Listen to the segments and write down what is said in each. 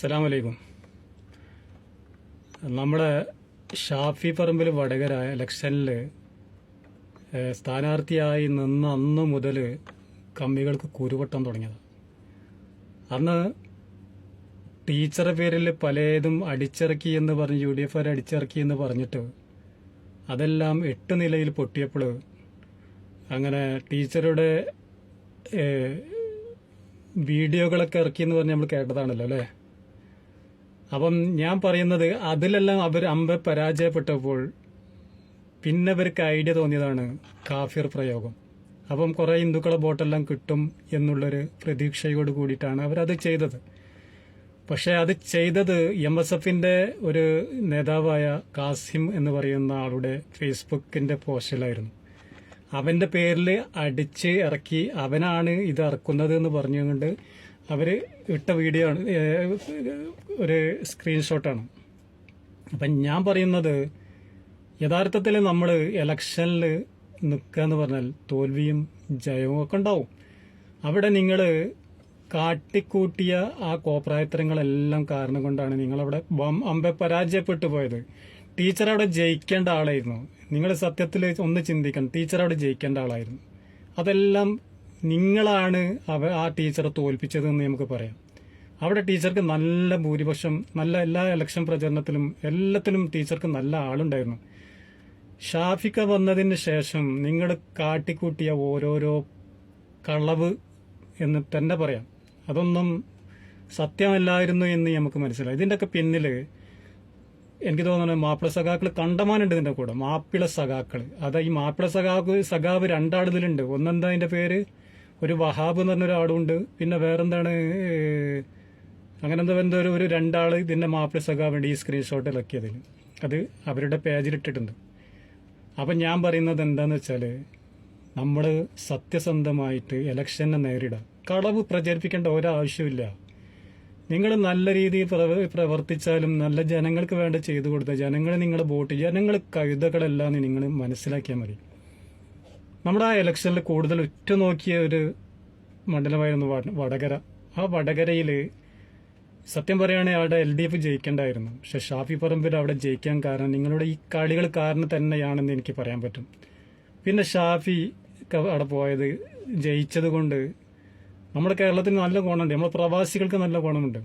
അസ്സലാമു വലൈക്കും നമ്മുടെ ഷാഫി പറമ്പിൽ വടകര ഇലക്ഷനിൽ സ്ഥാനാർത്ഥിയായി നിന്ന് അന്ന് മുതൽ കമ്മികൾക്ക് കുരുവട്ടം തുടങ്ങിയത്. അന്ന് ടീച്ചറെ പേരിൽ പലതും അടിച്ചിറക്കി എന്ന് പറഞ്ഞ് യു ഡി എഫ് അടിച്ചിറക്കി എന്ന് പറഞ്ഞിട്ട് അതെല്ലാം എട്ട് നിലയിൽ പൊട്ടിയപ്പോൾ അങ്ങനെ ടീച്ചറുടെ വീഡിയോകളൊക്കെ ഇറക്കി എന്ന് പറഞ്ഞ് നമ്മൾ കേട്ടതാണല്ലോ അല്ലേ? അപ്പം ഞാൻ പറയുന്നത് അതിലെല്ലാം അവർ അമ്പ പരാജയപ്പെട്ടപ്പോൾ പിന്നെ അവർക്ക് ഐഡിയ തോന്നിയതാണ് കാഫിർ പ്രയോഗം. അപ്പം കുറേ ഹിന്ദുക്കളെ ബോട്ടെല്ലാം കിട്ടും എന്നുള്ളൊരു പ്രതീക്ഷയോട് കൂടിയിട്ടാണ് അവരത് ചെയ്തത്. പക്ഷേ അത് ചെയ്തത് എം എസ് എഫിന്റെ ഒരു നേതാവായ കാസിം എന്ന് പറയുന്ന ആളുടെ ഫേസ്ബുക്കിന്റെ പോസ്റ്റിലായിരുന്നു. അവന്റെ പേരിൽ അടിച്ച് ഇറക്കി അവനാണ് ഇത് ഇറക്കുന്നത് എന്ന് പറഞ്ഞുകൊണ്ട് അവർ ഇട്ട വീഡിയോ ആണ്. ഒരു സ്ക്രീൻഷോട്ടാണ് അപ്പം ഞാൻ പറയുന്നത് യഥാർത്ഥത്തിൽ നമ്മൾ ഇലക്ഷനിൽ നിൽക്കുക എന്ന് പറഞ്ഞാൽ തോൽവിയും ജയവും ഒക്കെ ഉണ്ടാവും. അവിടെ നിങ്ങൾ കാട്ടിക്കൂട്ടിയ ആ കോപ്രായത്തരങ്ങളെല്ലാം കാരണം കൊണ്ടാണ് നിങ്ങളവിടെ അമ്പെ പരാജയപ്പെട്ടു പോയത്. ടീച്ചർ അവിടെ ജയിക്കേണ്ട ആളായിരുന്നു. നിങ്ങൾ സത്യത്തിൽ ഒന്ന് ചിന്തിക്കണം ടീച്ചർ അവിടെ ജയിക്കേണ്ട ആളായിരുന്നു. അതെല്ലാം നിങ്ങളാണ് അവ ആ ടീച്ചറെ തോൽപ്പിച്ചതെന്ന് നമുക്ക് പറയാം. അവിടെ ടീച്ചർക്ക് നല്ല ഭൂരിപക്ഷം നല്ല എല്ലാ ഇലക്ഷൻ പ്രചരണത്തിലും എല്ലാത്തിലും ടീച്ചർക്ക് നല്ല ആളുണ്ടായിരുന്നു. ഷാഫിക്ക വന്നതിന് ശേഷം നിങ്ങൾ കാട്ടിക്കൂട്ടിയ ഓരോരോ കളവ് എന്ന് തന്നെ പറയാം. അതൊന്നും സത്യമല്ലായിരുന്നു എന്ന് നമുക്ക് മനസ്സിലായി. ഇതിന്റെയൊക്കെ പിന്നിൽ എനിക്ക് തോന്നുന്നു മാപ്പിള സഖാക്കൾ കണ്ടമാനുണ്ട് ഇതിന്റെ കൂടെ. മാപ്പിള സഖാക്കൾ അതാ ഈ മാപ്പിള സഖാവ് സഖാവ് രണ്ടാളിതിലുണ്ട്. ഒന്നെന്താ അതിന്റെ പേര്? ഒരു വഹാബ് എന്ന് പറഞ്ഞ ഒരാളുണ്ട്. പിന്നെ വേറെന്താണ്? അങ്ങനെ എന്താ എന്തോ ഒരു രണ്ടാൾ ഇതിന്റെ മാപ്പിള വേണ്ടി ഈ സ്ക്രീൻഷോട്ട് ഇളക്കിയതിൽ അത് അവരുടെ പേജിൽ ഇട്ടിട്ടുണ്ട്. അപ്പം ഞാൻ പറയുന്നത് എന്താണെന്ന് വെച്ചാൽ നമ്മൾ സത്യസന്ധമായിട്ട് ഇലക്ഷനെ നേരിടുക കളവ് പ്രചരിപ്പിക്കേണ്ട ഒരാവശ്യമില്ല നിങ്ങൾ നല്ല രീതിയിൽ പ്രവർത്തിച്ചാലും നല്ല ജനങ്ങൾക്ക് വേണ്ട ചെയ്തു കൊടുത്ത ജനങ്ങൾ നിങ്ങളെ വോട്ട് ജനങ്ങൾ കഴുതകളെല്ലാം നിങ്ങൾ മനസ്സിലാക്കിയാൽ മതി. നമ്മുടെ ആ ഇലക്ഷനിൽ കൂടുതൽ ഉറ്റുനോക്കിയ ഒരു മണ്ഡലമായിരുന്നു വടകര. ആ വടകരയിൽ സത്യം പറയുകയാണെങ്കിൽ അവിടെ എൽ ഡി എഫ് ജയിക്കേണ്ടായിരുന്നു. പക്ഷെ ഷാഫി പറമ്പിൽ അവിടെ ജയിക്കാൻ കാരണം നിങ്ങളുടെ ഈ കളികൾ കാരണം തന്നെയാണെന്ന് എനിക്ക് പറയാൻ പറ്റും. പിന്നെ ഷാഫി അവിടെ പോയത് ജയിച്ചത് കൊണ്ട് നമ്മുടെ കേരളത്തിന് നല്ല ഗുണമുണ്ട്. നമ്മുടെ പ്രവാസികൾക്ക് നല്ല ഗുണമുണ്ട്.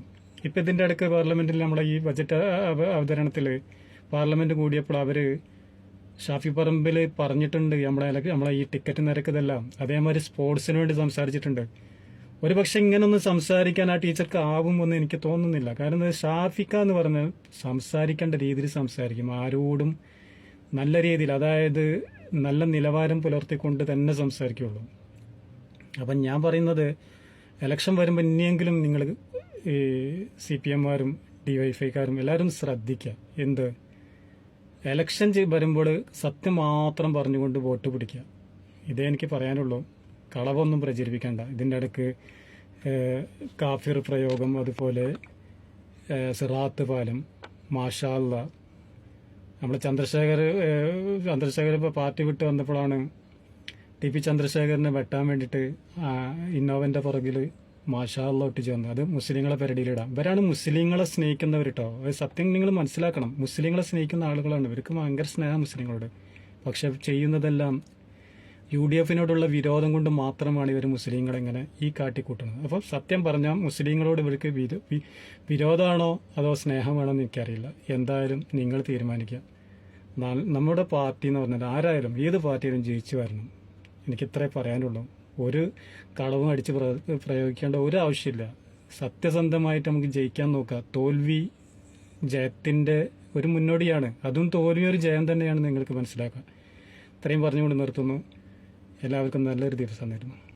ഇപ്പം ഇതിന്റെ അടുക്ക് പാർലമെന്റിൽ നമ്മുടെ ഈ ബജറ്റ് അവതരണത്തിൽ പാർലമെന്റ് കൂടിയപ്പോൾ അവർ ഷാഫി പറമ്പിൽ പറഞ്ഞിട്ടുണ്ട് നമ്മളെ നമ്മളെ ഈ ടിക്കറ്റ് നിരക്ക് ഇതെല്ലാം. അതേമാതിരി സ്പോർട്സിന് വേണ്ടി സംസാരിച്ചിട്ടുണ്ട്. ഒരുപക്ഷെ ഇങ്ങനൊന്നും സംസാരിക്കാൻ ആ ടീച്ചർക്ക് ആവുമെന്ന് എനിക്ക് തോന്നുന്നില്ല. കാരണം ഷാഫിക്ക എന്ന് പറഞ്ഞാൽ സംസാരിക്കേണ്ട രീതിയിൽ സംസാരിക്കും. ആരോടും നല്ല രീതിയിൽ അതായത് നല്ല നിലവാരം പുലർത്തിക്കൊണ്ട് തന്നെ സംസാരിക്കുള്ളൂ. അപ്പം ഞാൻ പറയുന്നത് ഇലക്ഷൻ വരുമ്പോൾ ഇനിയെങ്കിലും നിങ്ങൾ ഈ സി പി എമ്മാരും ഡി വൈഫൈക്കാരും എല്ലാവരും ശ്രദ്ധിക്കുക എന്ത്? ഇലക്ഷൻ ചെയ്- വരുമ്പോൾ സത്യം മാത്രം പറഞ്ഞുകൊണ്ട് വോട്ട് പിടിക്കുക. ഇതേ എനിക്ക് പറയാനുള്ളൂ. കളവൊന്നും പ്രചരിപ്പിക്കേണ്ട. ഇതിന്റെ ഇടയ്ക്ക് കാഫിർ പ്രയോഗം അതുപോലെ സിറാത്ത് പാലം മാഷാല്ല നമ്മൾ ചന്ദ്രശേഖർ ചന്ദ്രശേഖർ ഇപ്പോൾ പാർട്ടി വിട്ട് വന്നപ്പോഴാണ് ടി പി ചന്ദ്രശേഖരനെ വെട്ടാൻ വേണ്ടിയിട്ട് ഇന്നോവന്റെ പുറകിൽ മാഷാള്ള ഒട്ടിച്ച് അത് മുസ്ലിങ്ങളെ പെരടിയിലിടാം ഇവരാണ് മുസ്ലിങ്ങളെ സ്നേഹിക്കുന്നവർ കേട്ടോ അത് സത്യം നിങ്ങൾ മനസ്സിലാക്കണം. മുസ്ലിങ്ങളെ സ്നേഹിക്കുന്ന ആളുകളാണ്. ഇവർക്ക് ഭയങ്കര സ്നേഹം മുസ്ലിങ്ങളോട്. പക്ഷെ ചെയ്യുന്നതെല്ലാം യു ഡി എഫിനോടുള്ള വിരോധം കൊണ്ട് മാത്രമാണ് ഇവർ മുസ്ലിങ്ങളെ ഇങ്ങനെ ഈ കാട്ടിക്കൂട്ടുന്നത്. അപ്പം സത്യം പറഞ്ഞാൽ മുസ്ലിങ്ങളോട് ഇവർക്ക് വിരോധമാണോ അതോ സ്നേഹമാണോ എന്ന് എനിക്കറിയില്ല. എന്തായാലും നിങ്ങൾ തീരുമാനിക്കുക. നമ്മുടെ പാർട്ടി എന്ന് പറഞ്ഞാൽ ആരായാലും ഏത് പാർട്ടിയിലും ജയിച്ചു വരണം. എനിക്ക് ഇത്രേ പറയാനുള്ളൂ. ഒരു കളവും അടിച്ച് പ്ര- പ്രയോഗിക്കേണ്ട ഒരു ആവശ്യമില്ല. സത്യസന്ധമായിട്ട് നമുക്ക് ജയിക്കാൻ നോക്കുക തോൽവി ജയത്തിന്റെ ഒരു മുന്നോടിയാണ്. അതും തോൽവി ഒരു ജയം തന്നെയാണ് നിങ്ങൾക്ക് മനസ്സിലാക്കുക ഇത്രയും പറഞ്ഞുകൊണ്ട് നിർത്തുന്നു. എല്ലാവർക്കും നല്ലൊരു ദിവസം നേരുന്നു.